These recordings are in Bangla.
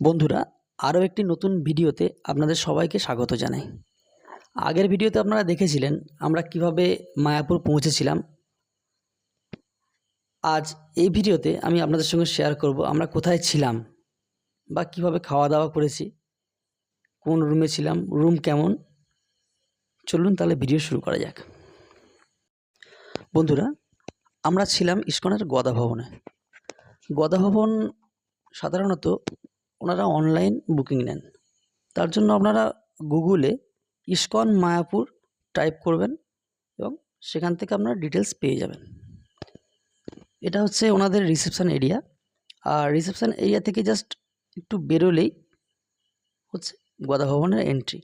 বন্ধুরা, আরও একটি নতুন ভিডিওতে আপনাদের সবাইকে স্বাগত জানাই। আগের ভিডিওতে আপনারা দেখেছিলেন আমরা কীভাবে মায়াপুর পৌঁছেছিলাম। আজ এই ভিডিওতে আমি আপনাদের সঙ্গে শেয়ার করব, আমরা কোথায় ছিলাম বা কীভাবে খাওয়া দাওয়া করেছি, কোন রুমে ছিলাম, রুম কেমন। চলুন তাহলে ভিডিও শুরু করা যাক। বন্ধুরা, আমরা ছিলাম ইস্কনের গদা ভবনে। গদা ভবন সাধারণত ওনারা অনলাইন বুকিং নেন। তার জন্য আপনারা গুগলে ইস্কন মায়াপুর টাইপ করবেন এবং সেখান থেকে আপনারা ডিটেলস পেয়ে যাবেন। এটা হচ্ছে ওনাদের রিসেপশান এরিয়া আর রিসেপশান এরিয়া থেকে জাস্ট একটু বেরোলেই হচ্ছে গদা ভবনের এন্ট্রি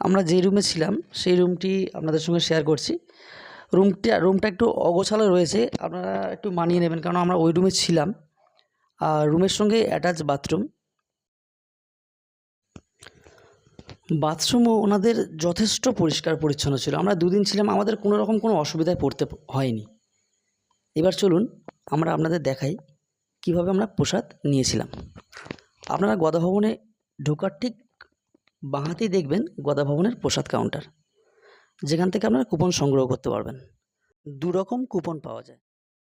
আমরা যে রুমে ছিলাম, সেই রুমটি আপনাদের সঙ্গে শেয়ার করছি। রুমটা রুমটা একটু অগোছালো রয়েছে, আপনারা একটু মানিয়ে নেবেন, কারণ আমরা ওই রুমে ছিলাম। আর রুমের সঙ্গে অ্যাটাচ বাথরুম বাথরুমও ওনাদের যথেষ্ট পরিষ্কার পরিচ্ছন্ন ছিল। আমরা দুদিন ছিলাম, আমাদের কোনো রকম কোনো অসুবিধায় পড়তে হয়নি। এবার চলুন, আমরা আপনাদের দেখাই কীভাবে আমরা প্রসাদ নিয়েছিলাম। আপনারা গদা ভবনে ঢোকার ঠিক বাঁহাতেই দেখবেন গদা ভবনের প্রসাদ কাউন্টার যেখান থেকে আপনারা কুপন সংগ্রহ করতে পারবেন। দু রকম কুপন পাওয়া যায়।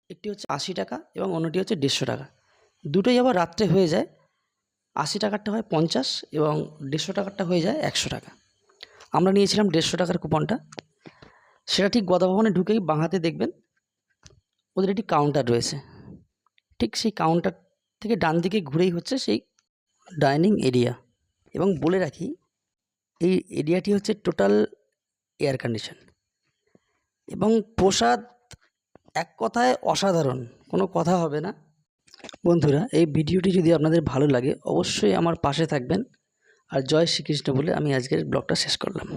একটি হচ্ছে আশি টাকা এবং অন্যটি হচ্ছে দেড়শো টাকা। দুটোই আবার রাত্রে হয়ে যায়। আশি টাকারটা হয় পঞ্চাশ এবং দেড়শো টাকারটা হয়ে যায় একশো টাকা। আমরা নিয়েছিলাম দেড়শো টাকার কুপনটা সেটা ঠিক গদা ভবনে ঢুকেই বাঁহাতে দেখবেন, ওদের একটি কাউন্টার রয়েছে। ঠিক সেই কাউন্টার থেকে ডান দিকে ঘুরেই হচ্ছে সেই ডাইনিং এরিয়া এবং বলে রাখি, এই এরিয়াটি হচ্ছে টোটাল এয়ার কন্ডিশন এবং প্রসাদ এক কথায় অসাধারণ, কোনো কথা হবে না। বন্ধুরা, এই ভিডিওটি যদি আপনাদের ভালো লাগে, অবশ্যই আমার পাশে থাকবেন। আর জয় শ্রীকৃষ্ণ বলে আমি আজকের ব্লগটা শেষ করলাম।